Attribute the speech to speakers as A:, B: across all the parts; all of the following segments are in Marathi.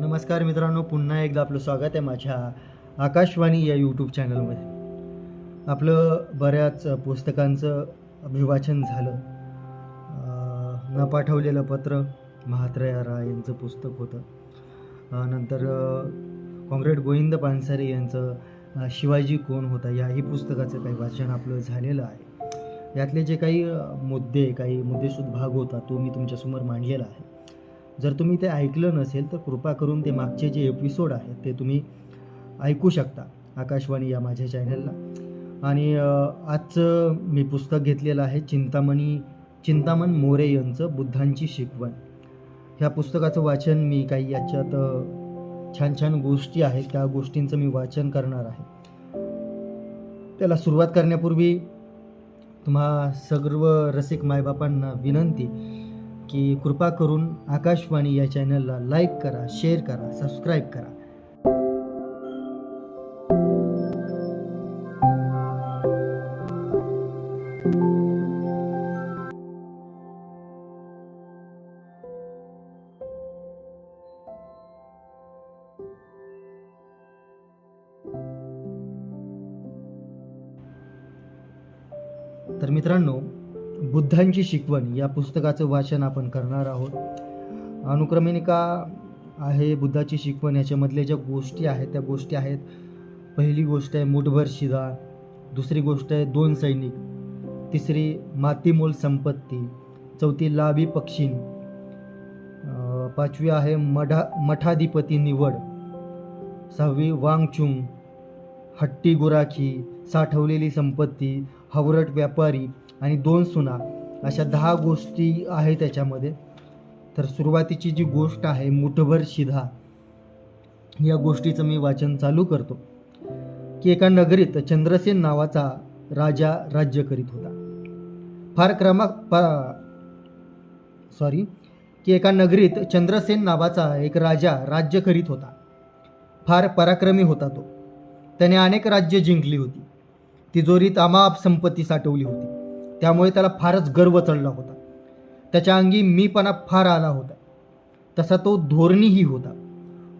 A: नमस्कार मित्रांनो पुन्हा एकदा आपलं स्वागत आहे माझ्या आकाशवाणी या यूट्यूब चॅनलमध्ये आपलं बऱ्याच पुस्तकांचं अभिवाचन झालं. न पाठवलेलं पत्र महात्रया राय यांचं पुस्तक होतं. नंतर कॉम्रेड गोविंद पानसरे यांचं शिवाजी कोण होता याही पुस्तकाचं काही वाचन आपलं झालेलं आहे. यातले जे काही मुद्दे काही मुद्देसूद भाग होता तो मी तुमच्यासमोर मांडलेला आहे. जर तुम्ही ते ऐकलं नसेल तर कृपा करून ते मागचे जे एपिसोड आहेत ते तुम्ही ऐकू शकता आकाशवाणी या माझ्या चॅनलला आणि आजचं मी पुस्तक घेतलेलं आहे चिंतामणी चिंतामण मोरे यांचं बुद्धांची शिकवण. ह्या पुस्तकाचं वाचन मी काही याच्यात छान छान गोष्टी आहेत त्या गोष्टींचं मी वाचन करणार आहे. त्याला सुरुवात करण्यापूर्वी तुम्हा सर्व रसिक मायबापांना विनंती की कृपा करून आकाशवाणी या चॅनलला लाईक करा शेअर करा सबस्क्राईब करा. तर मित्रांनो बुद्धांची शिकवण या पुस्तकाचं वाचन आपण करणार आहोत. अनुक्रमणिका आहे बुद्धाची शिकवण याच्यामधल्या ज्या गोष्टी आहेत त्या गोष्टी आहेत. पहिली गोष्ट आहे मुठभर शिदा दुसरी गोष्ट आहे दोन सैनिक तिसरी मातीमोल संपत्ती चौथी लाभी पक्षीन पाचवी आहे मढा मठाधिपती निवड सहावी वांगचुंग हट्टी गुराखी साठवलेली संपत्ती हवरट व्यापारी आणि दोन सुना अशा दहा गोष्टी आहेत त्याच्यामध्ये. तर सुरुवातीची जी गोष्ट आहे मुठभर शिधा या गोष्टीचं मी वाचन चालू करतो. की एका नगरीत चंद्रसेन नावाचा राजा राज्य करीत होता. फार क्रमा सॉरी की एका नगरीत चंद्रसेन नावाचा एक राजा राज्य करीत होता. फार पराक्रमी होता तो. त्याने अनेक राज्य जिंकली होती. तिजोरीत अमाप संपत्ती साठवली होती. त्यामुळे त्याला फारच गर्व चढला होता. त्याच्या अंगी मीपणा फार आला होता. तसा तो धोरणीही होता.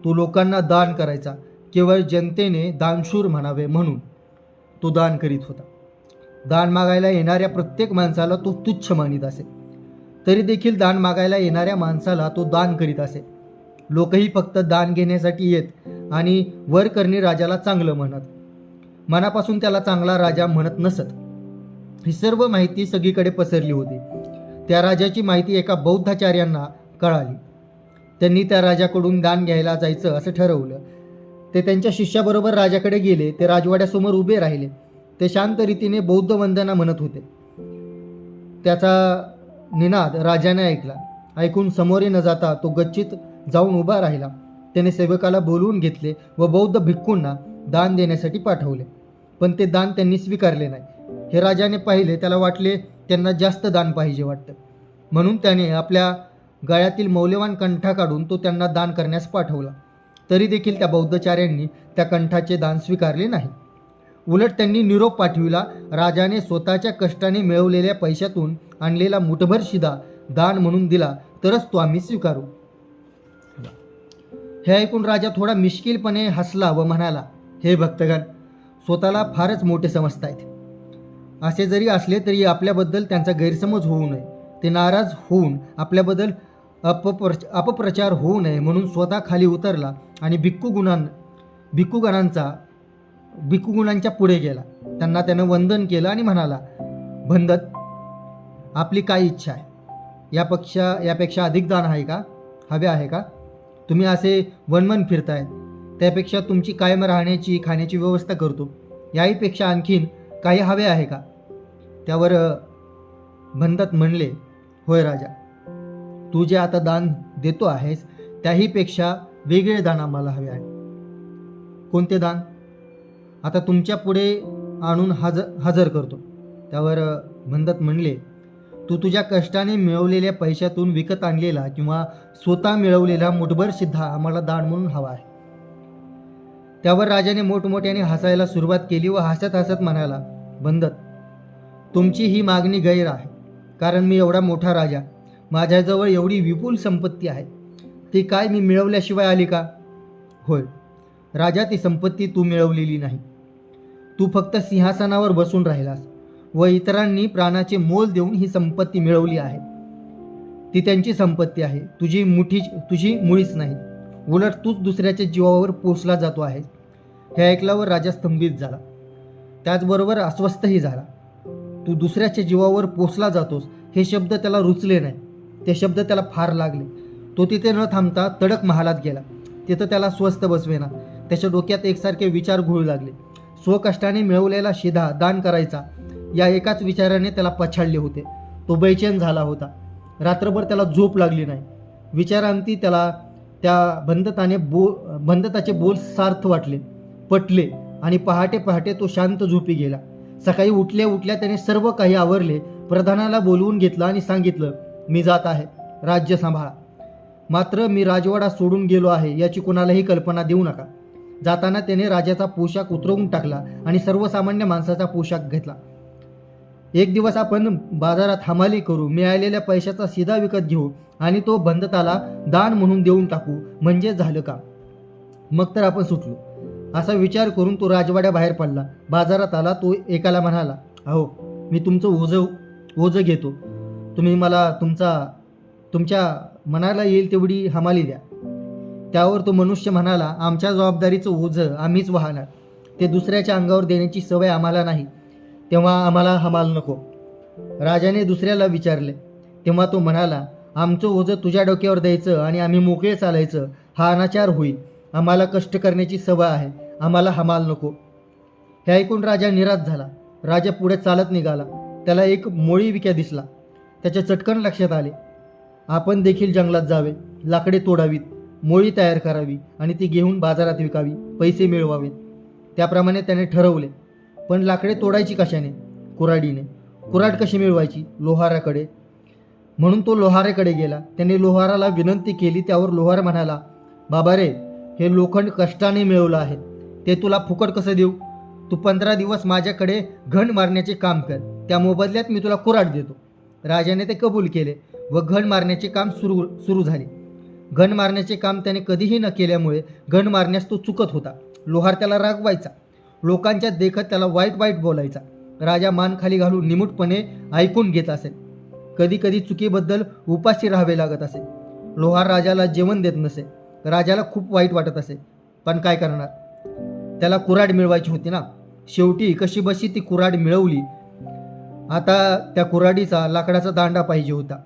A: तो लोकांना दान करायचा केवळ जनतेने दानशूर म्हणावे म्हणून तो दान करीत होता. दान मागायला येणाऱ्या प्रत्येक माणसाला तो तुच्छ मानित असे. तरी देखील दान मागायला येणाऱ्या माणसाला तो दान करीत असे. लोकही फक्त दान घेण्यासाठी येत आणि वर करणे राजाला चांगलं म्हणत. मनापासून त्याला चांगला राजा म्हणत नसत. ही सर्व माहिती सगळीकडे पसरली होती. त्या राजाची माहिती एका बौद्धाचार्यांना कळाली. त्यांनी त्या राजाकडून दान घ्यायला जायचं असं ठरवलं. ते त्यांच्या शिष्याबरोबर राजाकडे गेले. ते राजवाड्यासमोर उभे राहिले. ते शांत रीतीने बौद्ध वंदना म्हणत होते. त्याचा निनाद राजाने ऐकला. ऐकून समोरे न जाता तो गच्चीत जाऊन उभा राहिला. त्याने सेवकाला बोलवून घेतले व बौद्ध भिक्खूंना दान देण्यासाठी पाठवले. पण ते दान त्यांनी स्वीकारले नाही. हे राजाने पाहिले त्याला वाटले त्यांना जास्त दान पाहिजे वाटतं. म्हणून त्याने आपल्या गळ्यातील मौल्यवान कंठा काढून तो त्यांना दान करण्यास पाठवला. तरी देखील त्या बौद्धचार्यांनी त्या कंठाचे दान स्वीकारले नाही. उलट त्यांनी निरोप पाठविला राजाने स्वतःच्या कष्टाने मिळवलेल्या पैशातून आणलेला मुठभर शिदा दान म्हणून दिला तरच तो आम्ही स्वीकारू. हे ऐकून राजा थोडा मिश्किलपणे हसला व म्हणाला हे भक्तगण स्वतःला फारच मोठे समजत आहेत असे जरी असले तरी आपल्याबद्दल त्यांचा गैरसमज होऊ नये. ते नाराज होऊन आपल्याबद्दल अपप्र अपप्रचार होऊ नये म्हणून स्वतः खाली उतरला आणि भिक्खू गुणां भिक्खूगणांचा भिक्खूगुणांच्या पुढे गेला. त्यांना त्यानं वंदन केलं आणि म्हणाला भंदत आपली काय इच्छा आहे? यापेक्षा यापेक्षा अधिक दान आहे का? हवे आहे का? तुम्ही असे वनमन फिरताय त्यापेक्षा तुमची कायम राहण्याची खाण्याची व्यवस्था करतो. याहीपेक्षा आणखीन काही हवे आहे का? त्यावर भंदत म्हणले होय राजा तू जे आता दान देतो आहेस त्याहीपेक्षा वेगळे दान आम्हाला हवे आहे. कोणते दान? आता तुमच्यापुढे आणून हज हजर करतो. त्यावर भंदत म्हणले तू तुझ्या कष्टाने मिळवलेल्या पैशातून विकत आणलेला किंवा स्वतः मिळवलेला मुठभर सिद्धा आम्हाला दान म्हणून हवा आहे. त्यावर राजाने मोठमोठ्याने हसायला सुरुवात केली व हसत हसत म्हणाला बंदत तुमची ही मागणी गैर आहे कारण मी एवढा मोठा राजा. माझ्याजवळ एवढी विपुल संपत्ती आहे. ती काय मी मिळवल्याशिवाय आली का? होय राजा ती संपत्ती तू मिळवलेली नाही. तू फक्त सिंहासनावर बसून राहिलास व इतरांनी प्राणाचे मोल देऊन ही संपत्ती मिळवली आहे. ती त्यांची संपत्ती आहे. तुझी मुठी तुझी मुळीच नाही. उलट तूच दुसऱ्याच्या जीवावर पोचला जातो आहे. हे ऐकल्यावर राजा स्तंभित झाला. त्याचबरोबर अस्वस्थही झाला. तू दुसऱ्याच्या जीवावर पोचला जातोस हे शब्द त्याला रुचले नाही. ते शब्द त्याला फार लागले. तो तिथे न थांबता तडक महालात गेला. तिथं त्याला स्वस्थ बसवेना. त्याच्या डोक्यात एकसारखे विचार घोळू लागले. स्वकष्टाने मिळवलेला शिधा दान करायचा. या एकाच विचाराने त्याला पछाडले होते. तो बैचेन झाला होता. रात्रभर त्याला झोप लागली नाही. विचारांती त्याला त्या बंधताने बो बंधताचे बोल सार्थ वाटले पटले आणि पहाटे पहाटे तो शांत झोपी गेला. सकाळी उठल्या उठल्या त्याने सर्व काही आवरले प्रधानाला बोलवून घेतलं आणि सांगितलं मी जात आहे राज्य सांभाळा. मात्र मी राजवाडा सोडून गेलो आहे याची कोणालाही कल्पना देऊ नका. जाताना त्याने राजाचा पोशाख उतरवून टाकला आणि सर्वसामान्य माणसाचा पोशाख घेतला. एक दिवस आपण बाजारात हमाली करू मिळालेल्या पैशाचा सीधा विकत घेऊ आणि तो बंधताला दान म्हणून देऊन टाकू म्हणजे झालं का? मग तर आपण सुटलो. असा विचार करून तो राजवाड्याबाहेर पडला. बाजारात आला तो एकाला म्हणाला अहो मी तुमचं ओझं ओझं घेतो. तुम्ही मला तुमचा तुमच्या मनाला येईल तेवढी हमाली द्या. त्यावर तो मनुष्य म्हणाला आमच्या जबाबदारीचं ओझं आम्हीच वाहणार. ते दुसऱ्याच्या अंगावर देण्याची सवय आम्हाला नाही. तेव्हा आम्हाला हमाल नको. राजाने दुसऱ्याला विचारले. तेव्हा तो म्हणाला आमचं ओझं तुझ्या डोक्यावर द्यायचं आणि आम्ही मोकळे चालायचं. हा अनाचार होईल. आम्हाला कष्ट करण्याची सवय आहे. आम्हाला हमाल नको. हे ऐकून राजा निराश झाला. राजा पुढे चालत निघाला. त्याला एक मोळी विक्या दिसला. त्याच्या चटकन लक्षात आले. आपण देखील जंगलात जावे. लाकडे तोडावीत. मोळी तयार करावी आणि ती घेऊन बाजारात विकावी. पैसे मिळवावेत. त्याप्रमाणे त्याने ठरवले. पण लाकडे तोडायची कशाने? कुऱ्हाडीने. कुऱ्हाड कशी मिळवायची? लोहाराकडे. म्हणून तो लोहाराकडे गेला. त्याने लोहाराला विनंती केली त्यावर लोहार म्हणाला बाबा रे हे लोखंड कष्टाने मिळवलं आहे. ते तुला फुकट कसं देऊ? तू पंधरा दिवस माझ्याकडे घण मारण्याचे काम कर. त्या मोबदल्यात मी तुला कुऱ्हाड देतो. राजाने ते कबूल केले व घण मारण्याचे काम सुरू सुरू झाले. घण मारण्याचे काम त्याने कधीही न केल्यामुळे घण मारण्यास तो चुकत होता. लोहार त्याला रागवायचा. लोकांच्या देखत त्याला वाईट वाईट बोलायचा. राजा मान खाली घालून निमूटपणे ऐकून घेत असे. कधी कधी चुकीबद्दल उपाशी राहावे लागत असे. लोहार राजाला जेवण देत नसे. राजाला खूप वाईट वाटत असे. पण काय करणार? त्याला कुऱ्हाड मिळवायची होती ना. शेवटी कशी बशी ती कुऱ्हाड मिळवली. आता त्या कुऱ्हाडीचा लाकडाचा दांडा पाहिजे होता.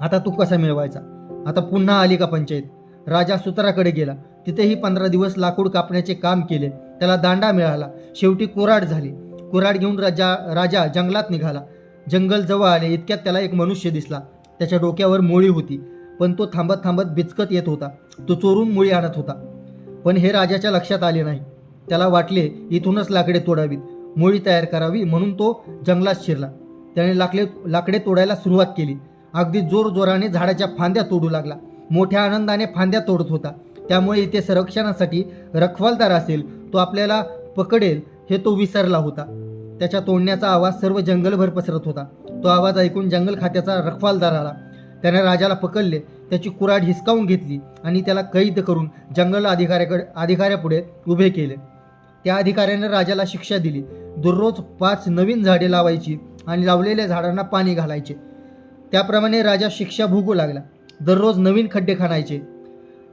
A: आता तू कसा मिळवायचा? आता पुन्हा आली का पंचायत? राजा सुताराकडे गेला. तिथेही पंधरा दिवस लाकूड कापण्याचे काम केले. त्याला दांडा मिळाला. शेवटी कुऱ्हाड झाली. कुऱ्हाड घेऊन राजा राजा जंगलात निघाला. जंगल जवळ आले इतक्यात त्याला एक मनुष्य दिसला. त्याच्या डोक्यावर मोळी होती पण तो थांबत थांबत बिचकत येत होता. तो चोरून मुळी आणत होता. पण हे राजाच्या लक्षात आले नाही. त्याला वाटले इथूनच लाकडे तोडावीत. मुळी तयार करावी म्हणून तो जंगलात शिरला. त्याने लाकडे लाकडे तोडायला सुरुवात केली. अगदी जोर जोराने झाडाच्या फांद्या तोडू लागला. मोठ्या आनंदाने फांद्या तोडत होता. त्यामुळे इथे संरक्षणासाठी रखवालदार असेल तो आपल्याला पकडेल हे तो विसरला होता. त्याच्या तोडण्याचा आवाज सर्व जंगलभर पसरत होता. तो आवाज ऐकून जंगल खात्याचा रखवालदार आला त्याने राजाला पकडले त्याची कुऱ्हाड हिसकावून घेतली आणि त्याला कैद करून जंगल अधिकाऱ्याकडे अधिकाऱ्यापुढे उभे केले. त्या अधिकाऱ्याने राजाला शिक्षा दिली. दररोज पाच नवीन झाडे लावायची आणि लावलेल्या झाडांना पाणी घालायचे. त्याप्रमाणे राजा शिक्षा भोगू लागला. दररोज नवीन खड्डे खाणायचे.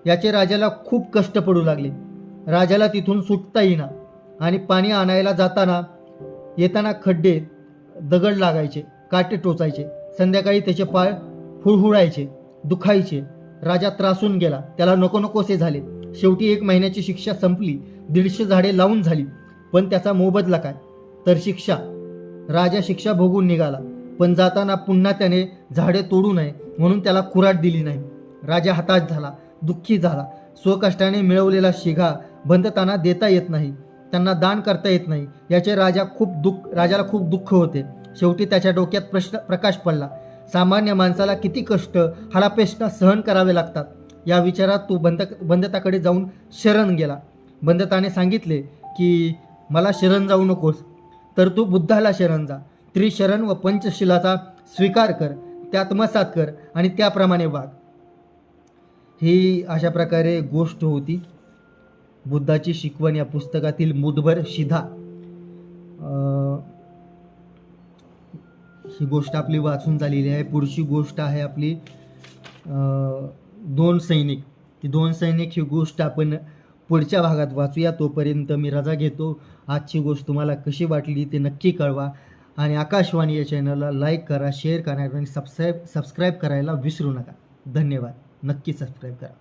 A: याचे राजाला खूप कष्ट पडू लागले. राजाला तिथून सुटता येईना आणि पाणी आणायला जाताना येताना खड्डे दगड लागायचे काटे टोचायचे संध्याकाळी त्याचे पाय हुळहुळायचे दुखायचे. राजा त्रासून गेला. त्याला नको नकोसे झाले. शेवटी एक महिन्याची शिक्षा संपली. दीडशे झाडे लावून झाली. पण त्याचा मोबदला काय? तर शिक्षा. राजा शिक्षा भोगून निघाला. पण जाताना पुन्हा त्याने झाडे तोडू नये म्हणून त्याला कुऱ्हाड दिली नाही. राजा हताश झाला दुःखी झाला. स्वकष्टाने मिळवलेला शिघा बंधताना देता येत नाही. त्यांना दान करता येत नाही. याचे राजा खूप दुःख राजाला खूप दुःख होते. शेवटी त्याच्या डोक्यात प्रश्न प्रकाश पडला. सामान्य माणसाला किती कष्ट हलापेष्टा सहन करावे लागतात. या विचारात तो बंध बंधताकडे जाऊन शरण गेला. बंधताने सांगितले की मला शरण जाऊ नकोस. तर तू बुद्धाला शरण जा. त्रिशरण व पंचशिलाचा स्वीकार कर. ते आत्मसात कर आणि त्याप्रमाणे वाग. ही अशा प्रकारे गोष्ट होती. बुद्धाची शिकवण या पुस्तकातील मुठभर शिधा. ही गोष्ट आपली वाचून झालेली आहे. पुढची गोष्ट आहे आपली दोन सैनिक. ती दोन सैनिक ही गोष्ट आपण पुढच्या भागात वाचूया. तोपर्यंत मी रजा घेतो. आजची गोष्ट तुम्हाला कशी वाटली ते नक्की कळवा. आणि आकाशवाणी या चॅनलला लाईक करा शेअर करा आणि सबस्क्राईब सबस्क्राईब करायला विसरू नका. धन्यवाद. नक्की सबस्क्राईब करा.